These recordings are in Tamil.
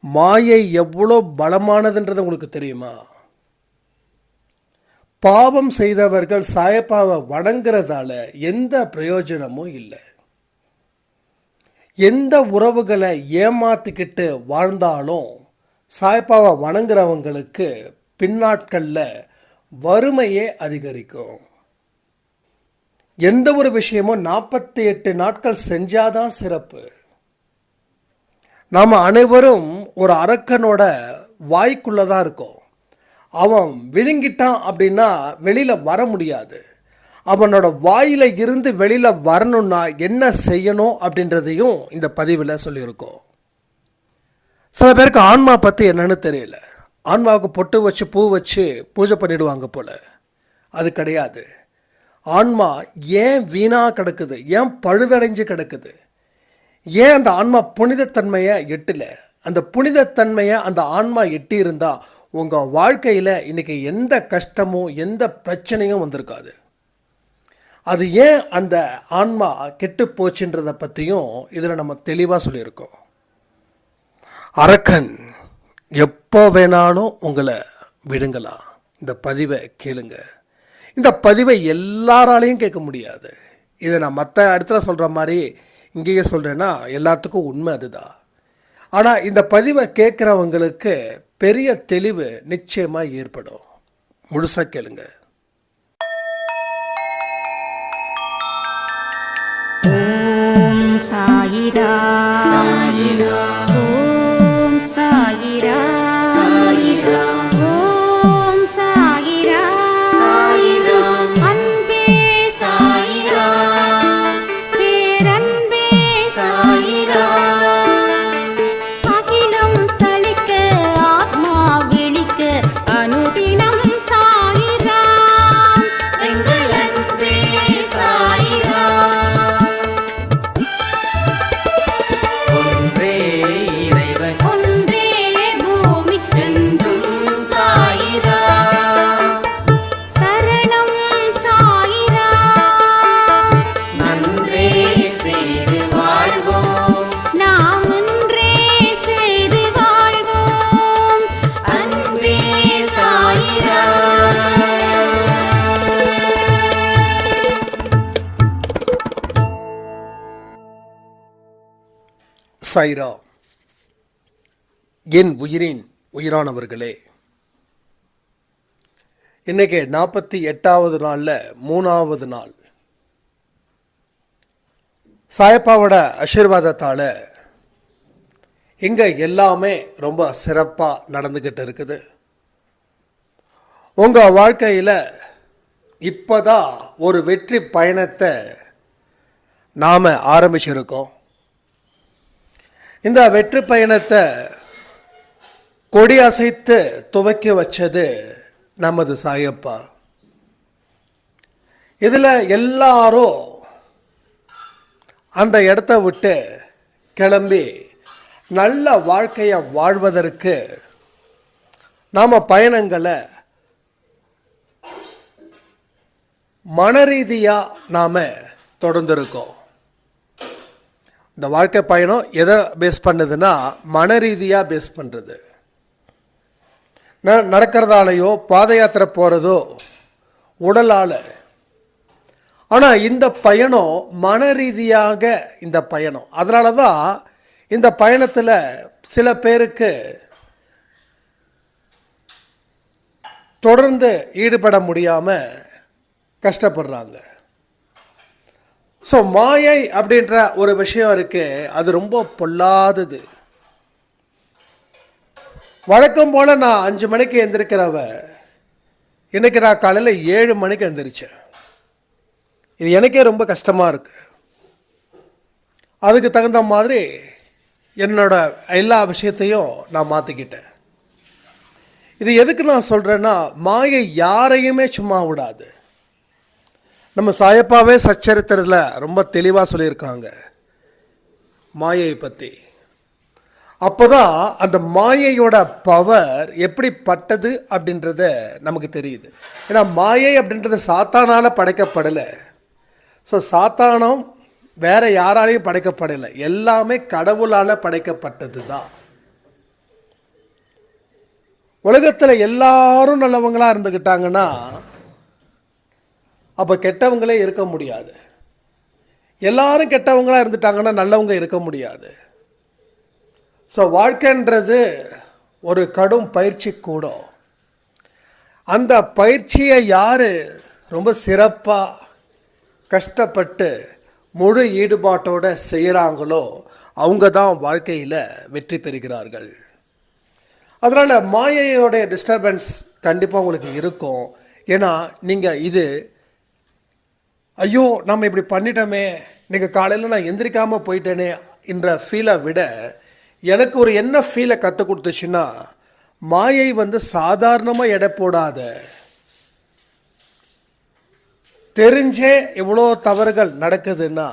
மாயை எவ்வளோ பலமானதுன்றது உங்களுக்கு தெரியுமா? பாவம் செய்தவர்கள் சாயப்பாவை வணங்குறதால எந்த பிரயோஜனமும் இல்லை. எந்த உறவுகளை ஏமாத்திக்கிட்டு வாழ்ந்தாலும் சாய்பாவை வணங்குறவங்களுக்கு பின்னாட்களில் வறுமையே அதிகரிக்கும். எந்த ஒரு விஷயமும் நாற்பத்தி எட்டு நாட்கள் செஞ்சாதான் சிறப்பு. நாம் அனைவரும் ஒரு அரக்கனோட வாய்க்குள்ளே தான் இருக்கோம். அவன் விழுங்கிட்டான் அப்படின்னா வெளியில் வர முடியாது. அவனோட வாயில் இருந்து வெளியில் வரணும்னா என்ன செய்யணும் அப்படின்றதையும் இந்த பதிவில் சொல்லியிருக்கோம். சில பேருக்கு ஆன்மா பற்றி என்னன்னு தெரியல. ஆன்மாவுக்கு பொட்டு வச்சு பூ வச்சு பூஜை பண்ணிடுவாங்க போல். அது கிடையாது. ஆன்மா ஏன் வீணாக கிடக்குது? ஏன் பழுதடைஞ்சு கிடக்குது? ஏன் அந்த ஆன்மா புனிதத்தன்மையை எட்டல? அந்த புனிதத்தன்மையை அந்த ஆன்மா எட்டி உங்கள் வாழ்க்கையில் இன்றைக்கி எந்த கஷ்டமும் எந்த பிரச்சனையும் வந்திருக்காது. அது ஏன் அந்த ஆன்மா கெட்டு போச்சுன்றதை பற்றியும் இதில் நம்ம தெளிவாக சொல்லியிருக்கோம். அரக்கன் எப்போ வேணாலும் உங்களை விடுங்கலாம். இந்த பதிவை கேளுங்க. இந்த பதிவை எல்லாராலையும் கேட்க முடியாது. இதை நான் மற்ற இடத்துல சொல்கிற மாதிரி இங்கேயே சொல்கிறேன்னா எல்லாத்துக்கும் உண்மை அதுதான். ஆனால் இந்த பதிவை கேட்குறவங்களுக்கு பெரிய தெளிவு நிச்சயமாக ஏற்படும். முழுசாக கேளுங்க. ஓம் சாயிரா. சாயிரா. ஓம் சாயிரா சாயிரா. சைரா என் உயிரின் உயிரானவர்களே. இன்னைக்கு நாற்பத்தி எட்டாவது நாளில் மூணாவது நாள். சாயப்பாவோட ஆசீர்வாதத்தால் இங்கே எல்லாமே ரொம்ப சிறப்பாக நடந்துக்கிட்டு இருக்குது. உங்கள் வாழ்க்கையில் இப்போதான் ஒரு வெற்றி பயணத்தை நாம் ஆரம்பிச்சிருக்கோம். இந்த வெற்றி பயணத்தை கொடி அசைத்து துவக்கி வச்சது நமது சாயப்பா. இதில் எல்லாரும் அந்த இடத்த விட்டு கிளம்பி நல்ல வாழ்க்கையை வாழ்வதற்கு நாம் பயணங்களை மனரீதியாக நாம் தொடர்ந்துருக்கோம். இந்த வாழ்க்கை பயணம் எதை பேஸ் பண்ணுதுன்னா மன ரீதியாக பேஸ் பண்ணுறது ந நடக்கிறதாலேயோ பாத யாத்திரை போகிறதோ உடலால். ஆனால் இந்த பயணம் மன ரீதியாக இந்த பயணம். அதனால தான் இந்த பயணத்தில் சில பேருக்கு தொடர்ந்து ஈடுபட முடியாமல் கஷ்டப்படுறாங்க. ஸோ மாயை அப்படின்ற ஒரு விஷயம் இருக்கு. அது ரொம்ப பொல்லாதது. வழக்கம் போல் நான் அஞ்சு மணிக்கு எழுந்திருக்கிறவ இன்றைக்கி நான் காலையில் ஏழு மணிக்கு எந்திரிச்சேன். இது எனக்கே ரொம்ப கஷ்டமாக இருக்குது அதுக்கு தகுந்த மாதிரி என்னோட எல்லா விஷயத்தையும் நான் மாற்றிக்கிட்டேன் இது எதுக்கு நான் சொல்கிறேன்னா மாயை யாரையுமே சும்மா விடாது. நம்ம சாயப்பாவே சச்சரித்திரத்தில் ரொம்ப தெளிவாக சொல்லியிருக்காங்க. மாயை பற்றி அப்போதான் அந்த மாயையோட பவர் எப்படி பட்டது அப்படின்றத நமக்கு தெரியுது. ஏன்னா மாயை அப்படின்றது சாத்தானால் படைக்கப்படலை. ஸோ சாத்தானம் வேற யாராலையும் படைக்கப்படலை. எல்லாமே கடவுளால் படைக்கப்பட்டது தான் உலகத்தில் எல்லாரும் நல்லவங்களாக இருந்துக்கிட்டாங்கன்னா அப்போ கெட்டவங்களே இருக்க முடியாது. எல்லாரும் கெட்டவங்களாக இருந்துட்டாங்கன்னா நல்லவங்க இருக்க முடியாது. ஸோ வாழ்க்கைன்றது ஒரு கடும் பயிற்சி கூடம். அந்த பயிற்சியை யார் ரொம்ப சிறப்பாக கஷ்டப்பட்டு முழு ஈடுபாட்டோடு செய்கிறாங்களோ அவங்க தான் வாழ்க்கையில் வெற்றி பெறுகிறார்கள். அதனால் மாயையோடைய டிஸ்டர்பன்ஸ் கண்டிப்பாக உங்களுக்கு இருக்கும். ஏன்னா நீங்கள் இது ஐயோ நம்ம இப்படி பண்ணிட்டோமே. இன்றைக்கி காலையில் நான் எந்திரிக்காமல் போயிட்டேனே என்ற ஃபீலை விட எனக்கு ஒரு என்ன ஃபீலை கற்றுக் கொடுத்துச்சுன்னா மாயை வந்து சாதாரணமாக எடை போடாத. தெரிஞ்சே எவ்வளோ தவறுகள் நடக்குதுன்னா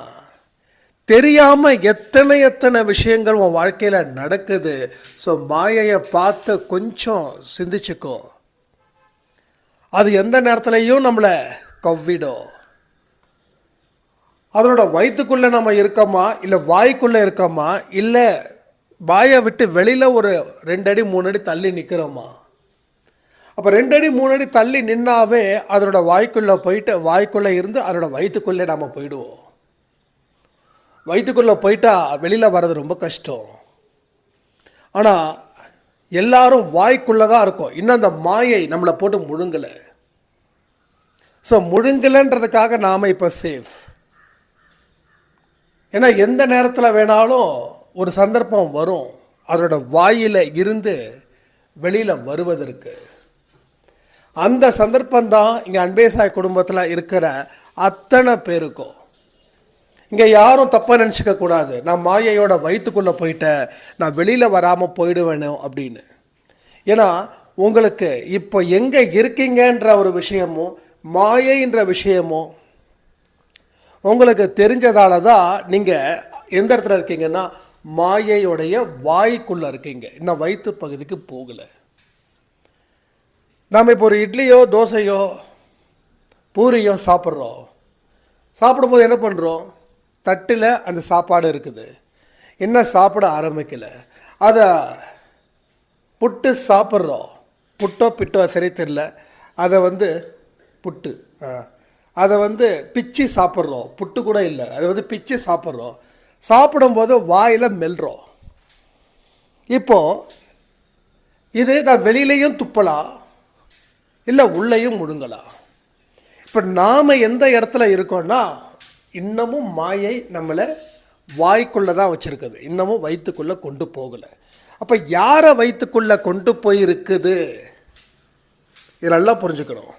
தெரியாமல் எத்தனை எத்தனை விஷயங்கள் உன் வாழ்க்கையில் நடக்குது. ஸோ மாயையை பார்த்து கொஞ்சம் சிந்திச்சுக்கோ. அது எந்த நேரத்துலையும் நம்மளை கவ்விடும். அதனோட வயிற்றுக்குள்ளே நம்ம இருக்கோமா? இல்லை வாய்க்குள்ளே இருக்கோமா? இல்லை வாயை விட்டு வெளியில் ஒரு ரெண்டு அடி மூணு அடி தள்ளி நிற்கிறோமா அப்போ ரெண்டு அடி மூணு அடி தள்ளி நின்னாவே அதனோட வாய்க்குள்ளே போயிட்டு வாய்க்குள்ளே இருந்து அதனோட வயிற்றுக்குள்ளே நம்ம போயிடுவோம். வயிற்றுக்குள்ளே போயிட்டா வெளியில் வர்றது ரொம்ப கஷ்டம். ஆனால் எல்லாரும் வாய்க்குள்ளே தான் இருக்கும். இன்னும் அந்த மாயை நம்மளை போட்டு முழுங்கலை. ஸோ முழுங்கலைன்றதுக்காக நாம் இப்போ சேஃப் ஏன்னா எந்த நேரத்தில் வேணாலும் ஒரு சந்தர்ப்பம் வரும். அதோட வாயில் இருந்து வெளியில் வருவதற்கு. அந்த சந்தர்ப்பம்தான் இங்கே அன்பேசாய் குடும்பத்தில் இருக்கிற அத்தனை பேருக்கும். இங்கே யாரும் தப்பாக நினச்சிக்கக்கூடாது நான் மாயையோட வயிற்றுக்குள்ளே போயிட்டேன். நான் வெளியில் வராமல் போயிடுவேனோ அப்படின்னு. ஏன்னா உங்களுக்கு இப்போ எங்கே இருக்கீங்கன்ற ஒரு விஷயமும் மாயைன்ற விஷயமும் உங்களுக்கு தெரிஞ்சதால தான் நீங்கள் எந்த இடத்துல இருக்கீங்கன்னா மாயையுடைய வாய்க்குள்ளே இருக்கீங்க. இன்னும் வயிற்று பகுதிக்கு போகலை. நாம் இப்போ ஒரு இட்லியோ தோசையோ பூரியோ சாப்பிட்றோம். சாப்பிடும்போது என்ன பண்ணுறோம் தட்டில் அந்த சாப்பாடு இருக்குது. என்ன சாப்பிட ஆரம்பிக்கலை. அதை புட்டு சாப்பிட்றோம். புட்டோ பிட்டோ சரி தெரில அதை வந்து புட்டு ஆ. அதை வந்து பிச்சு சாப்பிட்றோம். புட்டு கூட இல்லை. அதை வந்து பிச்சு சாப்பிட்றோம். சாப்பிடும்போது வாயில் மெல்றோம். இப்போது இது நான் வெளியிலையும் துப்பலாம். இல்லை உள்ளேயும் முழுங்கலாம். இப்போ நாம் எந்த இடத்துல இருக்கோம்னா இன்னமும் மாயை நம்மளை வாய்க்குள்ளே தான் வச்சுருக்குது. இன்னமும் வயிற்றுக்குள்ளே கொண்டு போகலை. அப்போ யாரை வயிற்றுக்குள்ளே கொண்டு போயிருக்குது? இதெல்லாம் புரிஞ்சுக்கணும்.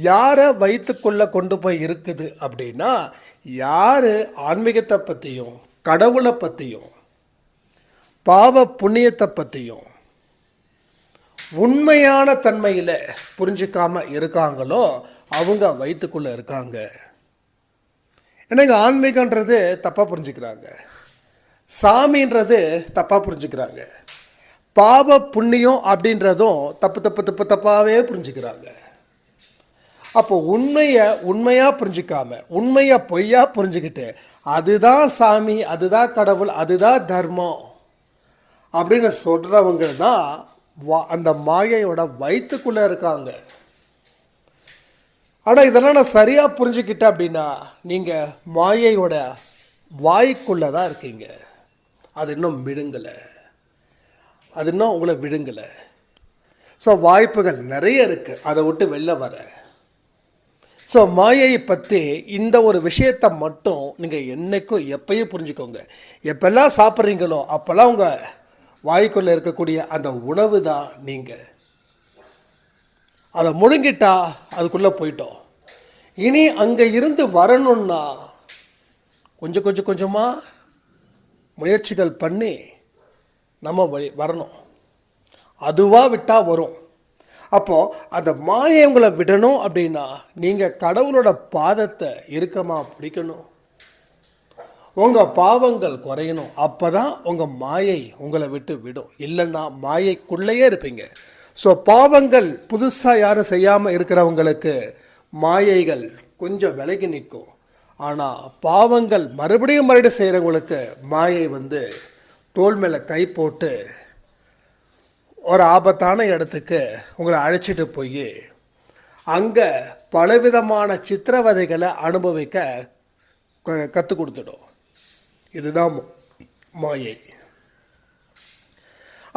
யாரை வயிற்றுக்குள்ளே கொண்டு போய் இருக்குது அப்படின்னா யார் ஆன்மீகத்தை பற்றியும் கடவுளை பற்றியும் பாவ புண்ணியத்தை பற்றியும் உண்மையான தன்மையில் புரிஞ்சிக்காமல் இருக்காங்களோ அவங்க வயிற்றுக்குள்ளே இருக்காங்க. எனக்கு ஆன்மீகன்றது தப்பாக புரிஞ்சுக்கிறாங்க. சாமின்றது தப்பாக புரிஞ்சுக்கிறாங்க. பாவ புண்ணியம் அப்படின்றதும் தப்பு தப்பு தப்பு தப்பாகவே புரிஞ்சுக்கிறாங்க. அப்போ உண்மையை உண்மையாக புரிஞ்சிக்காம உண்மையை பொய்யாக புரிஞ்சுக்கிட்டு அதுதான் சாமி அதுதான் கடவுள் அதுதான் தர்மம் அப்படின்னு சொல்கிறவங்க தான் வா- அந்த மாயையோட வயிற்றுக்குள்ளே இருக்காங்க. ஆனால் இதெல்லாம் நான் சரியாக புரிஞ்சுக்கிட்டேன் அப்படின்னா நீங்கள் மாயையோட வாய்க்குள்ளே தான் இருக்கீங்க. அது இன்னும் விழுங்கலை அது இன்னும் உங்களை விழுங்கலை ஸோ வாய்ப்புகள் நிறைய இருக்குது அதை விட்டு வெளில வர. ஸோ மாயையை பற்றி இந்த ஒரு விஷயத்தை மட்டும் நீங்கள் என்னைக்கும் எப்பயும் புரிஞ்சுக்கோங்க. எப்பெல்லாம் சாப்பிட்றீங்களோ அப்போல்லாம் உங்கள் வாய்க்குள்ளே இருக்கக்கூடிய அந்த உணவு தான் நீங்கள் அதை முழுங்கிட்டா அதுக்குள்ளே போயிட்டோம். இனி அங்கே இருந்து வரணும்னா கொஞ்சம் கொஞ்சம் கொஞ்சமாக முயற்சிகள் பண்ணி நம்ம வழி வரணும். அதுவாக விட்டால் வரும். அப்போது அந்த மாயை உங்களை விடணும் அப்படின்னா நீங்கள் கடவுளோட பாதத்தை இறுக்கமாக பிடிக்கணும். உங்கள் பாவங்கள் குறையணும். அப்போ தான் உங்கள் மாயை உங்களை விட்டு விடும். இல்லைன்னா மாயைக்குள்ளேயே இருப்பீங்க. ஸோ பாவங்கள் புதுசாக யாரும் செய்யாமல் இருக்கிறவங்களுக்கு மாயைகள் கொஞ்சம் விலகி நிற்கும். ஆனால் பாவங்கள் மறுபடியும் மறுபடியும் செய்கிறவங்களுக்கு மாயை வந்து தோல் மேலே கை போட்டு ஒரு ஆபத்தான இடத்துக்கு உங்களை அழைச்சிட்டு போய் அங்கே பலவிதமான சித்திரவதைகளை அனுபவிக்க கற்றுக் கொடுத்துடும் இதுதான் மாயை.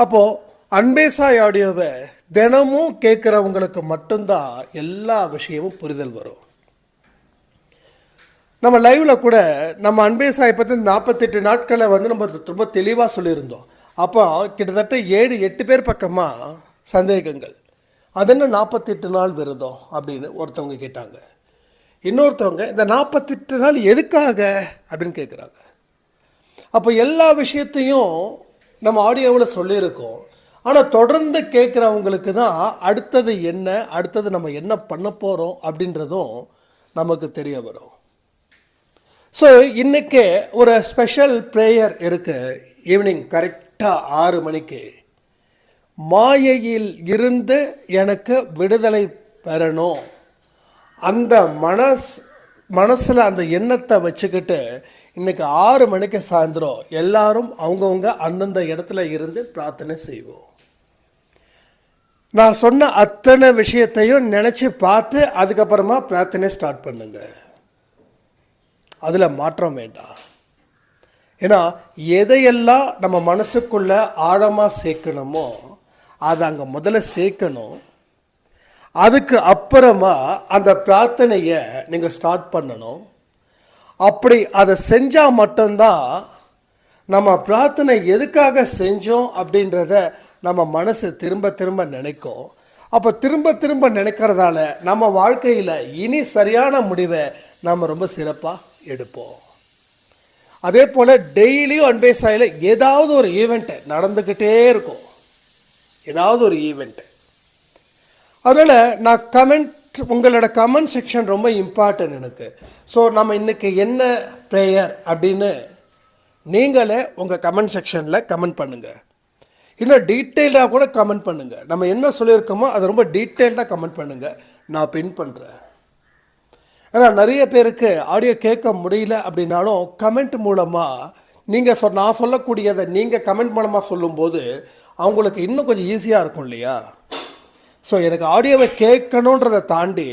அப்போது அன்பேசாய் ஆடியோவை தினமும் கேட்குறவங்களுக்கு மட்டும்தான் எல்லா விஷயமும் புரிதல் வரும். நம்ம லைவில் கூட நம்ம அன்பேசாய் பற்றி நாற்பத்தெட்டு நாட்களை வந்து நம்ம ரொம்ப தெளிவாக சொல்லியிருந்தோம். அப்போ கிட்டத்தட்ட ஏழு எட்டு பேர் பக்கமாக சந்தேகங்கள். அது என்ன நாற்பத்தெட்டு நாள் விரதம் அப்படின்னு ஒருத்தவங்க கேட்டாங்க. இன்னொருத்தவங்க இந்த நாற்பத்தெட்டு நாள் எதுக்காக அப்படின்னு கேட்குறாங்க அப்போ எல்லா விஷயத்தையும் நம்ம ஆடியோவில் சொல்லியிருக்கோம். ஆனால் தொடர்ந்து கேட்குறவங்களுக்கு தான் அடுத்தது என்ன அடுத்தது நம்ம என்ன பண்ண போகிறோம் அப்படின்றதும் நமக்கு தெரிய வரும். ஸோ இன்றைக்கே ஒரு ஸ்பெஷல் ப்ரேயர் இருக்குது ஈவினிங் கரெக்ட் கரெக்டாக ஆறு மணிக்கு. மாயையில் இருந்து எனக்கு விடுதலை பெறணும். அந்த மனஸ் மனசில் அந்த எண்ணத்தை வச்சுக்கிட்டு இன்றைக்கி ஆறு மணிக்கு சாயந்தரம் எல்லாரும் அவங்கவுங்க அந்தந்த இடத்துல இருந்து பிரார்த்தனை செய்வோம். நான் சொன்ன அத்தனை விஷயத்தையும் நினச்சி பார்த்து அதுக்கப்புறமா பிரார்த்தனை ஸ்டார்ட் பண்ணுங்க. அதில் மாற்றம் வேண்டாம். ஏன்னா எதையெல்லாம் நம்ம மனசுக்குள்ளே ஆழமாக சேர்க்கணுமோ அதை அங்கே முதல்ல சேர்க்கணும். அதுக்கு அப்புறமா அந்த பிரார்த்தனையை நீங்கள் ஸ்டார்ட் பண்ணணும். அப்படி அதை செஞ்சால் மட்டும்தான் நம்ம பிரார்த்தனை எதுக்காக செஞ்சோம் அப்படின்றத நம்ம மனசு திரும்ப திரும்ப நினைக்கும். அப்போ திரும்ப திரும்ப நினைக்கிறதால நம்ம வாழ்க்கையில் இனி சரியான முடிவை நம்ம ரொம்ப சிறப்பாக எடுப்போம். அதே போல் டெய்லியும் அன்பேசாயில் ஏதாவது ஒரு ஈவெண்ட்டு நடந்துக்கிட்டே இருக்கும். ஏதாவது ஒரு ஈவெண்ட்டு அதனால் நான் கமெண்ட் உங்களோட கமெண்ட் செக்ஷன் ரொம்ப இம்பார்ட்டன்ட் எனக்கு. ஸோ நம்ம இன்றைக்கி என்ன ப்ரேயர் அப்படின்னு நீங்களே உங்கள் கமெண்ட் செக்ஷனில் கமெண்ட் பண்ணுங்கள் இன்னும் டீட்டெயில்டாக கூட கமெண்ட் பண்ணுங்கள் நம்ம என்ன சொல்லியிருக்கோமோ அதை ரொம்ப டீட்டெயில்டாக கமெண்ட் பண்ணுங்கள் நான் பின் பண்ணுறேன் ஏன்னா நிறைய பேருக்கு ஆடியோ கேட்க முடியல அப்படின்னாலும் கமெண்ட் மூலமாக நீங்கள் சொ நான் சொல்லக்கூடியதை நீங்கள் கமெண்ட் மூலமாக சொல்லும்போது அவங்களுக்கு இன்னும் கொஞ்சம் ஈஸியாக இருக்கும் இல்லையா? ஸோ எனக்கு ஆடியோவை கேட்கணுன்றதை தாண்டி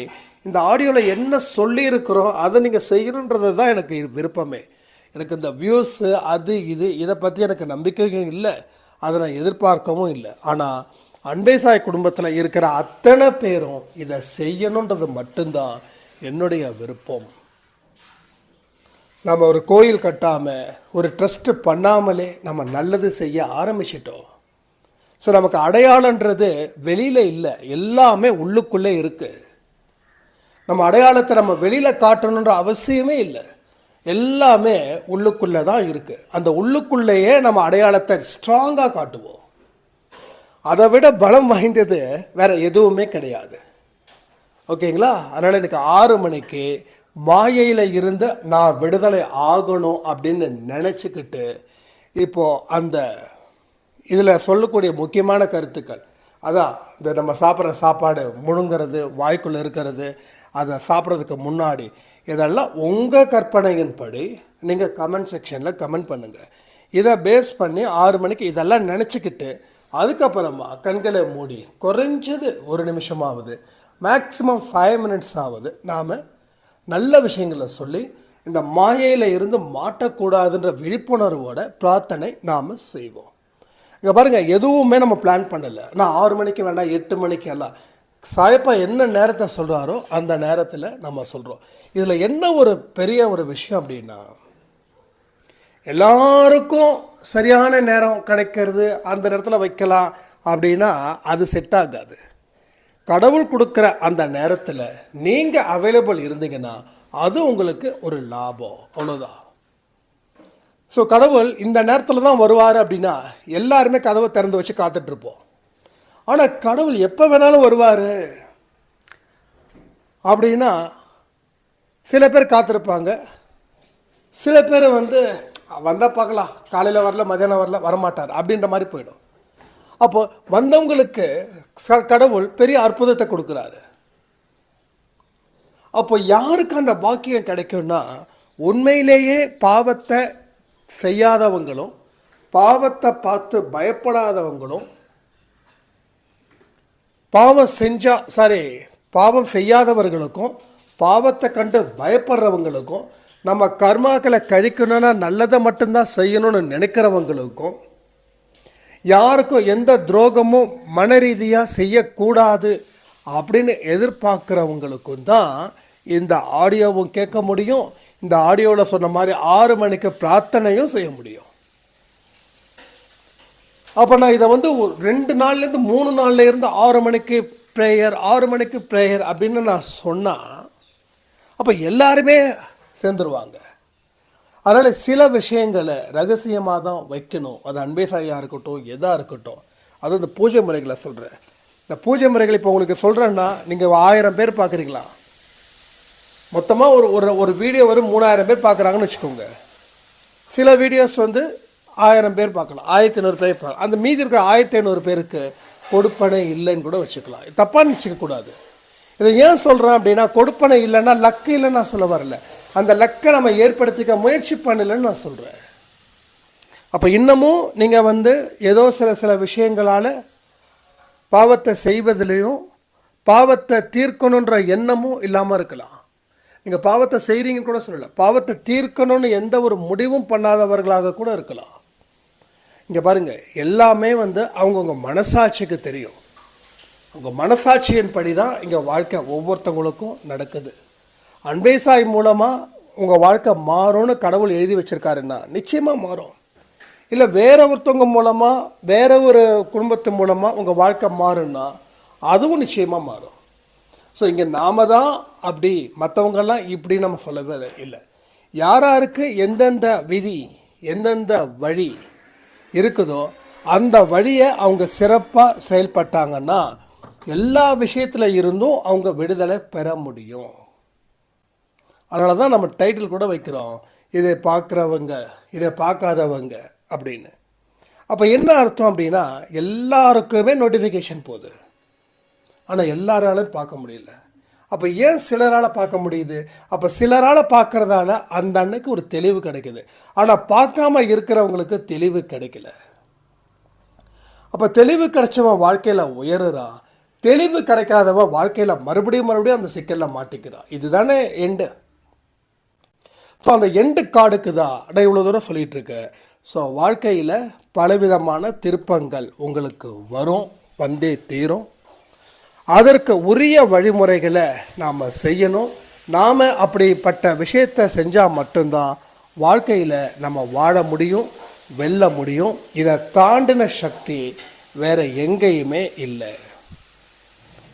இந்த ஆடியோவில் என்ன சொல்லியிருக்கிறோம் அதை நீங்கள் செய்யணுன்றது தான் எனக்கு விருப்பமே. எனக்கு இந்த வியூஸு அது இது இதை பற்றி எனக்கு நம்பிக்கையும் இல்லை. அதை நான் எதிர்பார்க்கவும் இல்லை. ஆனால் அன்பேசாய் குடும்பத்தில் இருக்கிற அத்தனை பேரும் இதை செய்யணுன்றது மட்டும்தான் என்னுடைய விருப்பம். நம்ம ஒரு கோயில் கட்டாமல் ஒரு ட்ரஸ்ட்டு பண்ணாமலே நம்ம நல்லது செய்ய ஆரம்பிச்சிட்டோம். ஸோ நமக்கு அடையாளன்றது வெளியில் இல்லை எல்லாமே உள்ளுக்குள்ளே இருக்குது நம்ம அடையாளத்தை நம்ம வெளியில் காட்டணுன்ற அவசியமே இல்லை. எல்லாமே உள்ளுக்குள்ளே தான் இருக்குது அந்த உள்ளுக்குள்ளேயே நம்ம அடையாளத்தை ஸ்ட்ராங்காக காட்டுவோம். அதை விட பலம் வாய்ந்தது வேறு எதுவுமே கிடையாது. ஓகேங்களா? அதனால் எனக்கு ஆறு மணிக்கு மாயையில் இருந்து நான் விடுதலை ஆகணும் அப்படின்னு நினச்சிக்கிட்டு இப்போது அந்த இதில் சொல்லக்கூடிய முக்கியமான கருத்துக்கள். அதான் இந்த நம்ம சாப்பிட்ற சாப்பாடு முழுங்கிறது வாய்க்குள்ளே இருக்கிறது அதை சாப்பிட்றதுக்கு முன்னாடி இதெல்லாம் உங்கள் கற்பனையின்படி நீங்கள் கமெண்ட் செக்ஷனில் கமெண்ட் பண்ணுங்கள் இதை பேஸ் பண்ணி ஆறு மணிக்கு இதெல்லாம் நினச்சிக்கிட்டு அதுக்கப்புறமா கண்களை மூடி குறைஞ்சது ஒரு நிமிஷமாவது மேக்ஸிமம் ஃபைவ் மினிட்ஸ் ஆகுது நாம் நல்ல விஷயங்களை சொல்லி இந்த மாயையில் இருந்து மாட்டக்கூடாதுன்ற விழிப்புணர்வோட பிரார்த்தனை நாம் செய்வோம். இங்கே பாருங்கள் எதுவுமே நம்ம பிளான் பண்ணலை. நான் ஆறு மணிக்கு வேண்டாம் எட்டு மணிக்கு எல்லாம். சாயப்பா என்ன நேரத்தை சொல்கிறாரோ அந்த நேரத்தில் நம்ம சொல்கிறோம் இதில் என்ன ஒரு பெரிய ஒரு விஷயம் அப்படின்னா எல்லாருக்கும் சரியான நேரம் கிடைக்கிறது அந்த நேரத்தில் வைக்கலாம் அப்படின்னா அது செட் ஆகாது. கடவுள் கொடுக்குற அந்த நேரத்தில் நீங்கள் அவைலபிள் இருந்தீங்கன்னா அது உங்களுக்கு ஒரு லாபம். அவ்வளோதான் ஸோ கடவுள் இந்த நேரத்தில் தான் வருவார் அப்படின்னா எல்லாருமே கதவை திறந்து வச்சு காத்துட்ருப்போம் ஆனால் கடவுள் எப்போ வேணாலும் வருவார்? அப்படின்னா சில பேர் காத்திருப்பாங்க. சில பேர் வந்து வந்தால் பார்க்கலாம். காலையில் வரல மதியானம் வரல வரமாட்டார். அப்படின்ற மாதிரி போயிடும். அப்போ வந்தவங்களுக்கு ச- கடவுள் பெரிய அற்புதத்தை கொடுக்குறாரு. அப்போ யாருக்கு அந்த பாக்கியம் கிடைக்கும்னா உண்மையிலேயே பாவத்தை செய்யாதவங்களும் பாவத்தை பார்த்து பயப்படாதவங்களும் பாவம் செஞ்சா சாரி பாவம் செய்யாதவர்களுக்கும் பாவத்தை கண்டு பயப்படுறவங்களுக்கும் நம்ம கர்மாக்களை கழிக்கணும்னா நல்லதை மட்டும்தான் செய்யணும்னு நினைக்கிறவங்களுக்கும் யாருக்கும் எந்த துரோகமும் மன ரீதியாக செய்யக்கூடாது அப்படின்னு எதிர்பார்க்குறவங்களுக்கும் தான் இந்த ஆடியோவும் கேட்க முடியும். இந்த ஆடியோவில் சொன்ன மாதிரி ஆறு மணிக்கு பிரார்த்தனையும் செய்ய முடியும். அப்போ நான் இதை வந்து ரெண்டு நாள்லேருந்து மூணு நாள்ல இருந்து ஆறு மணிக்கு ப்ரேயர் ஆறு மணிக்கு ப்ரேயர் அப்படின்னு நான் சொன்னால் அப்போ எல்லாருமே சேர்ந்துருவாங்க. அதனால் சில விஷயங்களை ரகசியமாக தான் வைக்கணும். அது அன்பே சாயாக இருக்கட்டும் எதாக இருக்கட்டும். அது இந்த பூஜை முறைகளை சொல்கிறேன் இந்த பூஜை முறைகள் இப்போ உங்களுக்கு சொல்கிறேன்னா நீங்கள் ஆயிரம் பேர் பார்க்குறீங்களா மொத்தமாக ஒரு ஒரு ஒரு வீடியோ வரும் மூணாயிரம் பேர் பார்க்குறாங்கன்னு வச்சுக்கோங்க. சில வீடியோஸ் வந்து ஆயிரம் பேர் பார்க்கலாம். ஆயிரத்தி ஐநூறு பேர் பார்க்கலாம் அந்த மீதி இருக்கிற ஆயிரத்தி ஐநூறு பேருக்கு கொடுப்பனை இல்லைன்னு கூட வச்சுக்கலாம். தப்பாக நினச்சிக்கக்கூடாது இதை ஏன் சொல்கிறேன் அப்படின்னா கொடுப்பனை இல்லைன்னா லக்கு இல்லைன்னு நான் சொல்ல வரல. அந்த லக்கை நம்ம ஏற்படுத்திக்க முயற்சி பண்ணலைன்னு நான் சொல்கிறேன் அப்போ இன்னமும் நீங்கள் வந்து ஏதோ சில சில விஷயங்களால் பாவத்தை செய்வதிலையும் பாவத்தை தீர்க்கணுன்ற எண்ணமும் இல்லாமல் இருக்கலாம். நீங்கள் பாவத்தை செய்கிறீங்கன்னு கூட சொல்லலை. பாவத்தை தீர்க்கணும்னு எந்த ஒரு முடிவும் பண்ணாதவர்களாக கூட இருக்கலாம். இங்கே பாருங்கள் எல்லாமே வந்து அவங்கவுங்க மனசாட்சிக்கு தெரியும். உங்கள் மனசாட்சியின் படி தான் இங்கே வாழ்க்கை ஒவ்வொருத்தவங்களுக்கும் நடக்குது. அன்பேசாய் மூலமாக உங்கள் வாழ்க்கை மாறும்னு கடவுள் எழுதி வச்சிருக்காருன்னா நிச்சயமாக மாறும். இல்லை வேற ஒருத்தவங்க மூலமாக வேற ஒரு குடும்பத்து மூலமாக உங்கள் வாழ்க்கை மாறும்னா அதுவும் நிச்சயமாக மாறும். ஸோ இங்கே நாம தான் அப்படி மற்றவங்கெல்லாம் இப்படி நம்ம சொல்லவே இல்லை. யார் யாருக்கு எந்தெந்த விதி எந்தெந்த வழி இருக்குதோ அந்த வழியை அவங்க சிறப்பாக செயல்பட்டாங்கன்னா எல்லா விஷயத்தில் இருந்தும் அவங்க விடுதலை பெற முடியும். அதனால தான் நம்ம டைட்டில் கூட வைக்கிறோம். இதை பார்க்குறவங்க இதை பார்க்காதவங்க அப்படின்னு. அப்போ என்ன அர்த்தம் அப்படின்னா எல்லாருக்குமே நோட்டிஃபிகேஷன் போகுது. ஆனால் எல்லாராலும் பார்க்க முடியல. அப்போ ஏன் சிலரால் பார்க்க முடியுது? அப்போ சிலரால் பார்க்குறதால அந்த அன்னைக்கு ஒரு தெளிவு கிடைக்குது. ஆனால் பார்க்காம இருக்கிறவங்களுக்கு தெளிவு கிடைக்கல. அப்போ தெளிவு கிடைச்சவன் வாழ்க்கையில் உயருறான். தெளிவு கிடைக்காதவன் வாழ்க்கையில் மறுபடியும் மறுபடியும் அந்த சிக்கலில் மாட்டிக்கிறான். இதுதானே எண்டு ஸோ அந்த எண்டு கார்டுக்கு தான் அட இவ்வளோ தூரம் சொல்லிகிட்டு ஸோ வாழ்க்கையில் பலவிதமான திருப்பங்கள் உங்களுக்கு வரும் வந்தே தீரும். அதற்கு உரிய வழிமுறைகளை நாம் செய்யணும். நாம் அப்படிப்பட்ட விஷயத்தை செஞ்சால் மட்டும்தான் வாழ்க்கையில் நம்ம வாழ முடியும் வெல்ல முடியும். இதை தாண்டின சக்தி வேறு எங்கேயுமே இல்லை.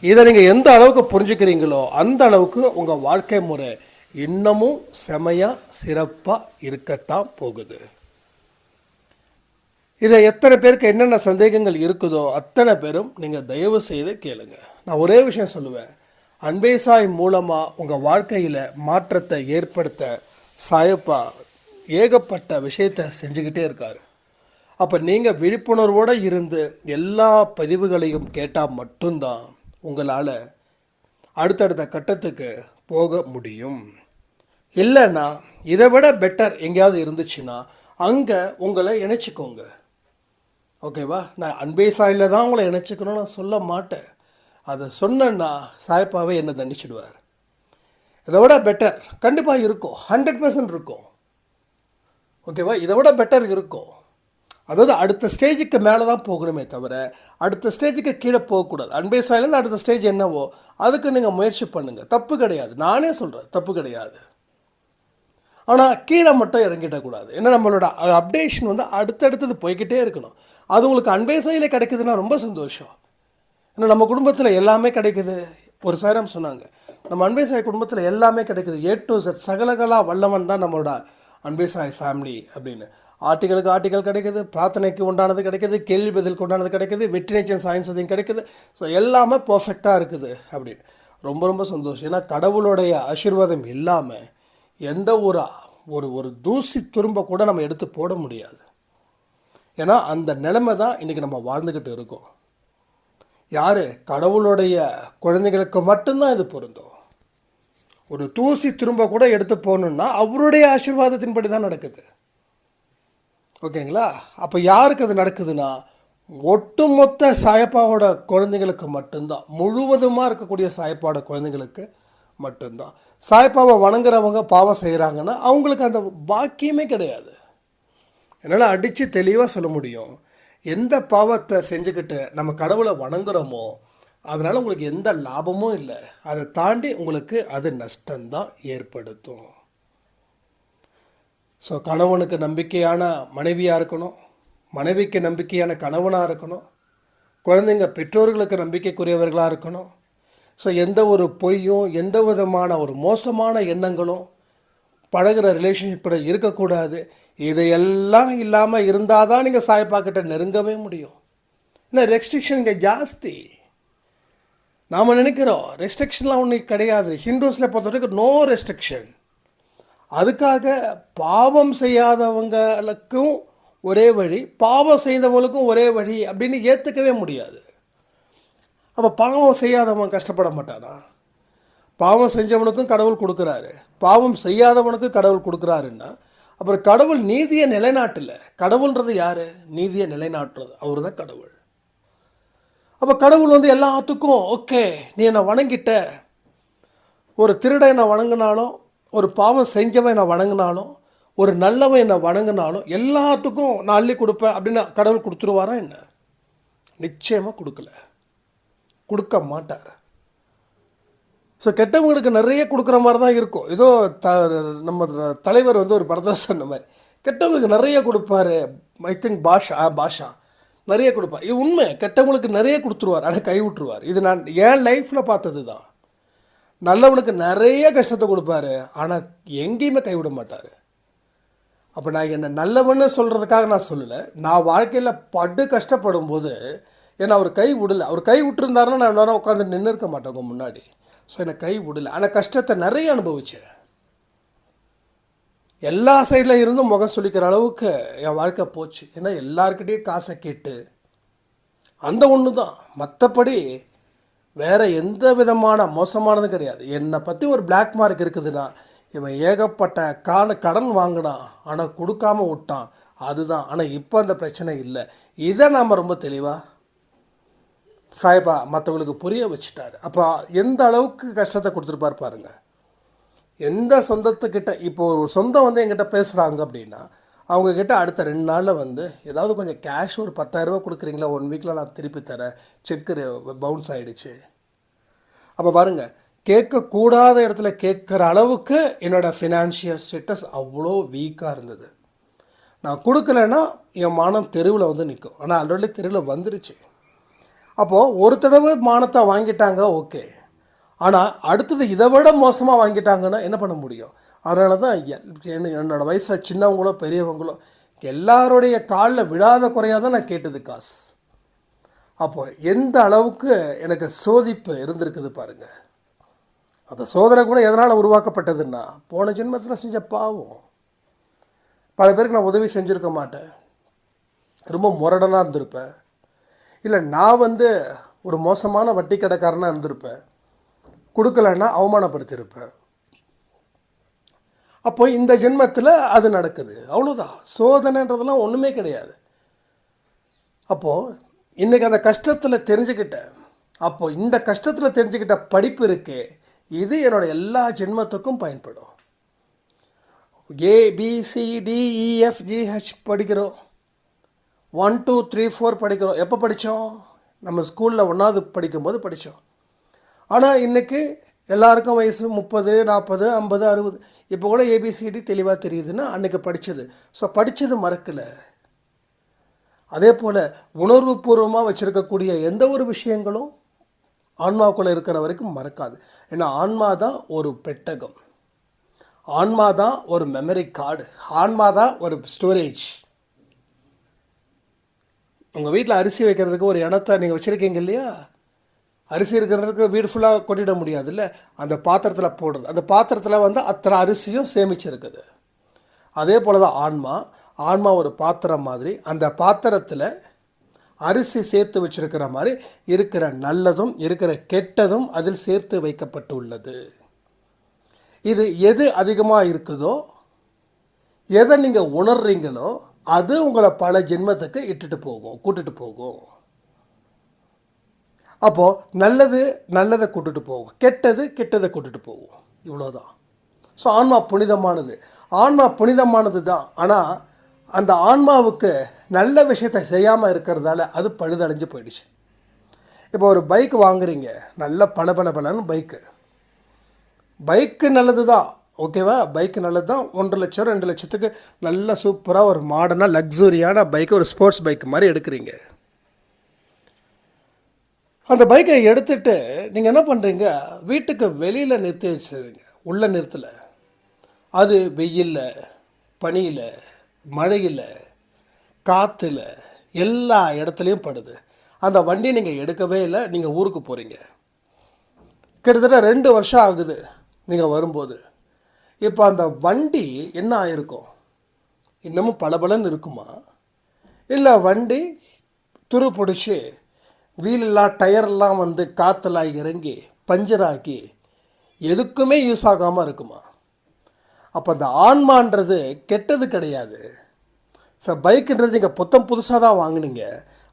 இதை நீங்கள் எந்த அளவுக்கு புரிஞ்சுக்கிறீங்களோ அந்த அளவுக்கு உங்கள் வாழ்க்கை முறை இன்னமும் செமையாக சிறப்பாக இருக்கத்தான் போகுது. இதை எத்தனை பேருக்கு என்னென்ன சந்தேகங்கள் இருக்குதோ அத்தனை பேரும் நீங்கள் தயவு செய்து கேளுங்க. நான் ஒரே விஷயம் சொல்லுவேன். அன்பே சாய் மூலமாக உங்கள் வாழ்க்கையில் மாற்றத்தை ஏற்படுத்த சாயப்பா ஏகப்பட்ட விஷயத்தை செஞ்சுக்கிட்டே இருக்கார். அப்போ நீங்கள் விழிப்புணர்வோடு இருந்து எல்லா பதிவுகளையும் கேட்டால் மட்டும்தான் உங்களால் அடுத்தடுத்த கட்டத்துக்கு போக முடியும். இல்லைன்னா இதை விட பெட்டர் எங்கேயாவது இருந்துச்சுன்னா அங்கே உங்களை இணைச்சிக்கோங்க. ஓகேவா நான் அன்பே சாயில் தான் உங்களை இணைச்சிக்கணும்னு நான் சொல்ல மாட்டேன். அதை சொன்னேன்னா சாயப்பாவே என்னை தண்டிச்சிடுவார். இதை விட பெட்டர் கண்டிப்பாக இருக்கும். ஹண்ட்ரட் பர்சன்ட் இருக்கும். ஓகேவா இதை விட பெட்டர் இருக்கும். அதாவது அடுத்த ஸ்டேஜுக்கு மேலே தான் போகணுமே தவிர அடுத்த ஸ்டேஜுக்கு கீழே போகக்கூடாது. அன்பே சாயிலேருந்து அடுத்த ஸ்டேஜ் என்னவோ அதுக்கு நீங்கள் முயற்சி பண்ணுங்கள் தப்பு கிடையாது. நானே சொல்கிறேன் தப்பு கிடையாது. ஆனால் கீழே மட்டும் இறங்கிடக்கூடாது. ஏன்னா நம்மளோட அப்டேஷன் வந்து அடுத்தடுத்தது போய்கிட்டே இருக்கணும். அது உங்களுக்கு அன்பே சாயிலே கிடைக்குதுன்னா ரொம்ப சந்தோஷம். ஏன்னா நம்ம குடும்பத்தில் எல்லாமே கிடைக்குது. ஒரு சாயிரம் சொன்னாங்க. நம்ம அன்பே சாய் குடும்பத்தில் எல்லாமே கிடைக்குது. ஏ டு செட் சகலகலா வல்லவன் தான் நம்மளோட அன்பே சாய் ஃபேமிலி அப்படின்னு. ஆர்டிகளுக்கு ஆர்டிகள் கிடைக்குது பிரார்த்தனைக்கு உண்டானது கிடைக்குது கேள்வி பதிலுக்கு உண்டானது கிடைக்குது வெட்டினேச்சர் சயின்ஸ் அதையும் கிடைக்குது. ஸோ எல்லாமே பர்ஃபெக்டாக இருக்குது அப்படின்னு. ரொம்ப ரொம்ப சந்தோஷம். ஏன்னா கடவுளுடைய ஆசீர்வாதம் இல்லாமல் எந்த ஒரு ஒரு ஒரு தூசி துரும்ப கூட நம்ம எடுத்து போட முடியாது. ஏன்னா அந்த நிலைமை தான் இன்றைக்கி நம்ம வாழ்ந்துக்கிட்டு இருக்கோம். யார்? கடவுளுடைய குழந்தைகளுக்கு மட்டும்தான் இது பொருந்தும். ஒரு தூசி திரும்ப கூட எடுத்து போகணுன்னா அவருடைய ஆசீர்வாதத்தின்படி தான் நடக்குது. ஓகேங்களா? அப்போ யாருக்கு அது நடக்குதுன்னா ஒட்டுமொத்த சாயப்பாவோட குழந்தைங்களுக்கு மட்டும்தான். முழுவதுமாக இருக்கக்கூடிய சாயப்பாவோட குழந்தைங்களுக்கு மட்டும்தான். சாய்பாபா வணங்குறவங்க பாவம் செய்கிறாங்கன்னா அவங்களுக்கு அந்த பாக்கியமே கிடையாது. என்னால் அடித்து தெளிவாக சொல்ல முடியும். எந்த பாவத்தை செஞ்சுக்கிட்டு நம்ம கடவுளை வணங்குறோமோ அதனால் உங்களுக்கு எந்த லாபமும் இல்லை. அதை தாண்டி உங்களுக்கு அது நஷ்டம்தான் ஏற்படுத்தும். ஸோ கணவனுக்கு நம்பிக்கையான மனைவியாக இருக்கணும். மனைவிக்கு நம்பிக்கையான கணவனாக இருக்கணும். குழந்தைங்க பெற்றோர்களுக்கு நம்பிக்கைக்குரியவர்களாக இருக்கணும். ஸோ எந்த ஒரு பொய்யும் எந்த விதமான ஒரு மோசமான எண்ணங்களும் பழகுற ரிலேஷன்ஷிப்பில் இருக்கக்கூடாது. இதையெல்லாம் இல்லாமல் இருந்தால் தான் நீங்கள் சாயப்பாக்கிட்ட நெருங்கவே முடியும். ஏன்னா ரெஸ்ட்ரிக்ஷன் இங்கே ஜாஸ்தி. நாம் நினைக்கிறோம் ரெஸ்ட்ரிக்ஷன்லாம் ஒன்றும் கிடையாது. ஹிந்துஸில் பொறுத்த வரைக்கும் நோ ரெஸ்ட்ரிக்ஷன் அதுக்காக பாவம் செய்யாதவங்களுக்கும் ஒரே வழி பாவம் செய்தவங்களுக்கும் ஒரே வழி அப்படின்னு ஏற்றுக்கவே முடியாது. அப்போ பாவம் செய்யாதவன் கஷ்டப்பட மாட்டானா? பாவம் செஞ்சவனுக்கும் கடவுள் கொடுக்குறாரு. பாவம் செய்யாதவனுக்கும் கடவுள் கொடுக்குறாருன்னா அப்புறம் கடவுள் நீதியை நிலைநாட்டில். கடவுள்ன்றது யார்? நீதியை நிலைநாட்டுறது. அவர் தான் கடவுள். அப்போ கடவுள் வந்து எல்லாத்துக்கும் ஓகே நீ என்னை வணங்கிட்ட. ஒரு திருடன் என்னை வணங்கினாலும் ஒரு பாவம் செஞ்சவன் என்னை வணங்கினாலும் ஒரு நல்லவன் என்னை வணங்கினாலும் எல்லாத்துக்கும் நான் அள்ளி கொடுப்பேன் அப்படின்னு கடவுள் கொடுத்துருவாரா என்ன? நிச்சயமாக கொடுக்கல. கொடுக்க மாட்டார் ஸோ கெட்டவங்களுக்கு நிறைய கொடுக்குற மாதிரி தான் இருக்கும். ஏதோ த நம்ம தலைவர் வந்து ஒரு படத்தில் சொன்ன மாதிரி கெட்டவங்களுக்கு நிறைய கொடுப்பாரு. ஐ திங்க் பாஷா ஆ, பாஷா. நிறைய கொடுப்பார். இது உண்மை. கெட்டவங்களுக்கு நிறைய கொடுத்துருவார். ஆனால் கை விட்டுருவார். இது நான் என் லைஃப்பில் பார்த்தது தான். நல்லவனுக்கு நிறைய கஷ்டத்தை கொடுப்பாரு. ஆனால் எங்கேயுமே கைவிட மாட்டார். அப்போ நான் என்னை நல்லவன்னு சொல்கிறதுக்காக நான் சொல்லலை. நான் வாழ்க்கையில் படு கஷ்டப்படும் போது ஏன்னா அவர் கை விடல. அவர் கை விட்டுருந்தாருன்னா நான் நேரம் உட்காந்து நின்று இருக்க மாட்டேங்க முன்னாடி. ஸோ என்னை கை விடல. ஆனால் கஷ்டத்தை நிறைய அனுபவிச்சேன். எல்லா சைடில் இருந்தும் முகம் சொல்லிக்கிற அளவுக்கு என் வாழ்க்கை போச்சு. ஏன்னா எல்லாருக்கிட்டேயும் காசை கேட்டு அந்த ஒன்று தான் மற்றபடி வேறு எந்த விதமான மோசமானதும் கிடையாது. என்னை பற்றி ஒரு பிளாக் மார்க் இருக்குதுன்னா இவன் ஏகப்பட்ட கான கடன் வாங்கினான். ஆனால் கொடுக்காம விட்டான். அதுதான். ஆனால் இப்போ அந்த பிரச்சனை இல்லை. இதை நாம் ரொம்ப தெளிவாக சாய்பா மற்றவங்களுக்கு புரிய வச்சுட்டாரு. அப்போ எந்த அளவுக்கு கஷ்டத்தை கொடுத்துருப்பார் பாருங்க. எந்த சொந்தத்துக்கிட்ட இப்போ ஒரு சொந்தம் வந்து எங்கிட்ட பேசுகிறாங்க அப்படின்னா அவங்கக்கிட்ட அடுத்த ரெண்டு நாளில் வந்து ஏதாவது கொஞ்சம் கேஷ் ஒரு பத்தாயிரரூபா கொடுக்குறீங்களா? ஒன் வீக்கில் நான் திருப்பி தரேன். செக்கு பவுன்ஸ் ஆகிடுச்சு அப்போ பாருங்கள் கேட்கக்கூடாத இடத்துல கேட்குற அளவுக்கு என்னோடய ஃபினான்ஷியல் ஸ்டேட்டஸ் அவ்வளோ வீக்காக இருந்தது. நான் கொடுக்கலன்னா என் மானம் தெருவில் வந்து நிற்கும் ஆனால் ஆல்ரெடி தெருவில் வந்துருச்சு. அப்போது ஒரு தடவை மானத்தை வாங்கிட்டாங்க ஓகே. ஆனால் அடுத்தது இதை விட மோசமாக வாங்கிட்டாங்கன்னா என்ன பண்ண முடியும்? அதனால தான் என்னோடய என்ன- வயசில் சின்னவங்களோ பெரியவங்களோ எல்லாருடைய காலில் விழாத குறையாக தான் நான் கேட்டது காசு. அப்போ எந்த அளவுக்கு எனக்கு சோதிப்பு இருந்திருக்குது பாருங்கள் அந்த சோதனை கூட எதனால் உருவாக்கப்பட்டதுன்னா போன ஜென்மத்தில் செஞ்ச பாவம். பல பேருக்கு நான் உதவி செஞ்சுருக்க மாட்டேன். ரொம்ப முரடனாக இருந்திருப்பேன். இல்லை நான் வந்து ஒரு மோசமான வட்டி கடைக்காரனாக இருந்திருப்பேன். கொடுக்கலன்னா அவமானப்படுத்தியிருப்பேன். அப்போ இந்த ஜென்மத்தில் அது நடக்குது. அவ்வளோதான் சோதனைன்றதெல்லாம் ஒன்றுமே கிடையாது. அப்போது இன்றைக்கி அந்த கஷ்டத்தில் தெரிஞ்சுக்கிட்டேன். அப்போது இந்த கஷ்டத்தில் தெரிஞ்சுக்கிட்ட படிப்பு இருக்கே இது என்னோட எல்லா ஜென்மத்துக்கும் பயன்படும். ஏபிசிடிஇஎஃப்ஜிஹெச் e, படிக்கிறோம். ஒன் டூ த்ரீ ஃபோர் படிக்கிறோம். எப்போ படித்தோம் நம்ம ஸ்கூலில் ஒன்றாவது படிக்கும்போது படித்தோம் ஆனால் இன்றைக்கி எல்லாருக்கும் வயசு முப்பது நாற்பது ஐம்பது அறுபது. இப்போ கூட ஏபிசிடி தெளிவாக தெரியுதுன்னா அன்றைக்கி படித்தது ஸோ படித்தது மறக்கலை. அதே போல் உணர்வுபூர்வமாக வச்சுருக்கக்கூடிய எந்த ஒரு விஷயங்களும் ஆன்மாவுக்குள்ளே இருக்கிற வரைக்கும் மறக்காது. ஏன்னா ஆன்மா தான் ஒரு பெட்டகம். ஆன்மா தான் ஒரு மெமரி கார்டு ஆன்மா தான் ஒரு ஸ்டோரேஜ் உங்கள் வீட்டில் அரிசி வைக்கிறதுக்கு ஒரு இடத்த நீங்கள் வச்சுருக்கீங்க இல்லையா? அரிசி இருக்கிறதுக்கு வீடு ஃபுல்லாக கொட்டிட முடியாதுல்ல? அந்த பாத்திரத்தில் போடுறது. அந்த பாத்திரத்தில் வந்து அத்தனை அரிசியும் சேமிச்சிருக்குது. அதே போல் தான் ஆன்மா. ஆன்மா ஒரு பாத்திரம் மாதிரி. அந்த பாத்திரத்தில் அரிசி சேர்த்து வச்சிருக்கிற மாதிரி இருக்கிற நல்லதும் இருக்கிற கெட்டதும் அதில் சேர்த்து வைக்கப்பட்டு உள்ளது இது எது அதிகமாக இருக்குதோ எதை நீங்கள் உணர்றீங்களோ அது உங்களை பல ஜென்மத்துக்கு இட்டுட்டு போகும் கூட்டுட்டு போகும். அப்போது நல்லது நல்லதை கூட்டுட்டு போகும். கெட்டது கெட்டதை கூட்டுட்டு போகும். இவ்வளோதான் ஸோ ஆன்மா புனிதமானது. ஆன்மா புனிதமானது தான். ஆனால் அந்த ஆன்மாவுக்கு நல்ல விஷயத்தை செய்யாமல் இருக்கிறதால அது பழுதடைஞ்சு போயிடுச்சு. இப்போ ஒரு பைக் வாங்குறீங்க. நல்ல பல பல பலன்னு பைக்கு. பைக்கு நல்லது தான் ஓகேவா? பைக்கு நல்லது தான் ஒன்றரை லட்சம் ரெண்டு லட்சத்துக்கு நல்ல சூப்பராக ஒரு மாடர்னாக லக்ஸுரியான பைக்கு ஒரு ஸ்போர்ட்ஸ் பைக் மாதிரி எடுக்கிறீங்க. அந்த பைக்கை எடுத்துகிட்டு நீங்கள் என்ன பண்ணுறீங்க வீட்டுக்கு வெளியில் நிறுத்தி வச்சுருங்க. உள்ளே நிறுத்தலை. அது வெயிலில் பனியில் மழையில் காற்றுல எல்லா இடத்துலையும் படுது. அந்த வண்டி நீங்கள் எடுக்கவே இல்லை நீங்கள் ஊருக்கு போகிறீங்க கிட்டத்தட்ட ரெண்டு வருஷம் ஆகுது நீங்கள் வரும்போது. இப்போ அந்த வண்டி என்ன ஆயிருக்கும் இன்னமும் பளபளன்னு இருக்குமா? இல்லை வண்டி துரு பிடிச்சி வீலெல்லாம் டயர்லாம் வந்து காற்றுல இறங்கி பஞ்சராகி எதுக்குமே யூஸ் ஆகாமல் இருக்குமா? அப்போ அந்த ஆன்மான்றது கெட்டது கிடையாது. ஸோ பைக்குன்றது நீங்கள் புத்தம் புதுசாக தான் வாங்குனீங்க.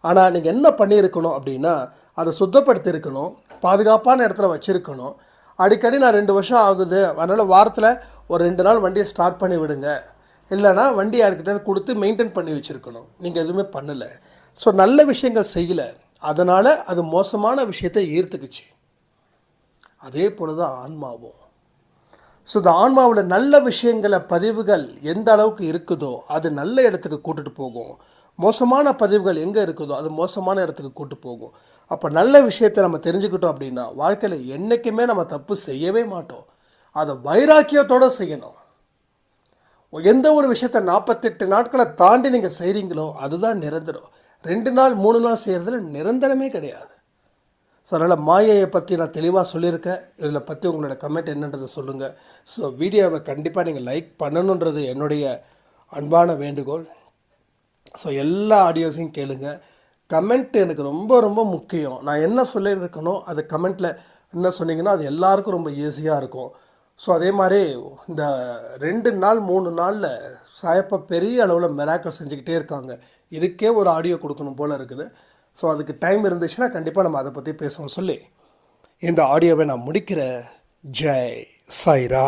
ஆனால் நீங்கள் என்ன பண்ணியிருக்கணும் அப்படின்னா அதை சுத்தப்படுத்தியிருக்கணும் பாதுகாப்பான இடத்துல வச்சுருக்கணும் அடிக்கடி நான் ரெண்டு வருஷம் ஆகுது. அதனால் வாரத்தில் ஒரு ரெண்டு நாள் வண்டியை ஸ்டார்ட் பண்ணி விடுங்க. இல்லைனா வண்டி யாருக்கிட்ட கொடுத்து மெயின்டைன் பண்ணி வச்சுருக்கணும். நீங்கள் எதுவுமே பண்ணலை. ஸோ நல்ல விஷயங்கள் செய்யலை. அதனால் அது மோசமான விஷயத்தை ஈர்த்துக்குச்சு. அதே போல தான் ஆன்மாவும். ஸோ இந்த ஆன்மாவில் நல்ல விஷயங்களை பதிவுகள் எந்த அளவுக்கு இருக்குதோ அது நல்ல இடத்துக்கு கூட்டிட்டு போகும். மோசமான பதிவுகள் எங்கே இருக்குதோ அது மோசமான இடத்துக்கு கூட்டு போகும். அப்போ நல்ல விஷயத்தை நம்ம தெரிஞ்சுக்கிட்டோம் அப்படின்னா வாழ்க்கையில் என்றைக்குமே நம்ம தப்பு செய்யவே மாட்டோம். அதை வைராக்கியத்தோடு செய்யணும். எந்த ஒரு விஷயத்தை நாற்பத்தெட்டு நாட்களை தாண்டி நீங்கள் செய்கிறீங்களோ அதுதான் நிரந்தரம். ரெண்டு நாள் மூணு நாள் செய்கிறதுல நிரந்தரமே கிடையாது. ஸோ அதனால் மாயையை பற்றி நான் தெளிவாக சொல்லியிருக்கேன். இதில் பற்றி உங்களோட கமெண்ட் என்னன்றதை சொல்லுங்கள் ஸோ வீடியோவை கண்டிப்பாக நீங்கள் லைக் பண்ணணுன்றது என்னுடைய அன்பான வேண்டுகோள். ஸோ எல்லா ஆடியோஸையும் கேளுங்கள் கமெண்ட் எனக்கு ரொம்ப ரொம்ப முக்கியம். நான் என்ன சொல்லியிருக்கணும் அது கமெண்ட்டில் என்ன சொன்னீங்கன்னா அது எல்லாருக்கும் ரொம்ப ஈஸியாக இருக்கும். ஸோ அதே மாதிரி இந்த ரெண்டு நாள் மூணு நாளில் சாயப்பா பெரிய அளவில் மெராக்கல் செஞ்சுக்கிட்டே இருக்காங்க. இதுக்கே ஒரு ஆடியோ கொடுக்கணும் போல் இருக்குது. ஸோ அதுக்கு டைம் இருந்துச்சுன்னா கண்டிப்பாக நம்ம அதை பற்றி பேசணும் சொல்லி இந்த ஆடியோவை நான் முடிக்கிறேன் ஜெய் சைரா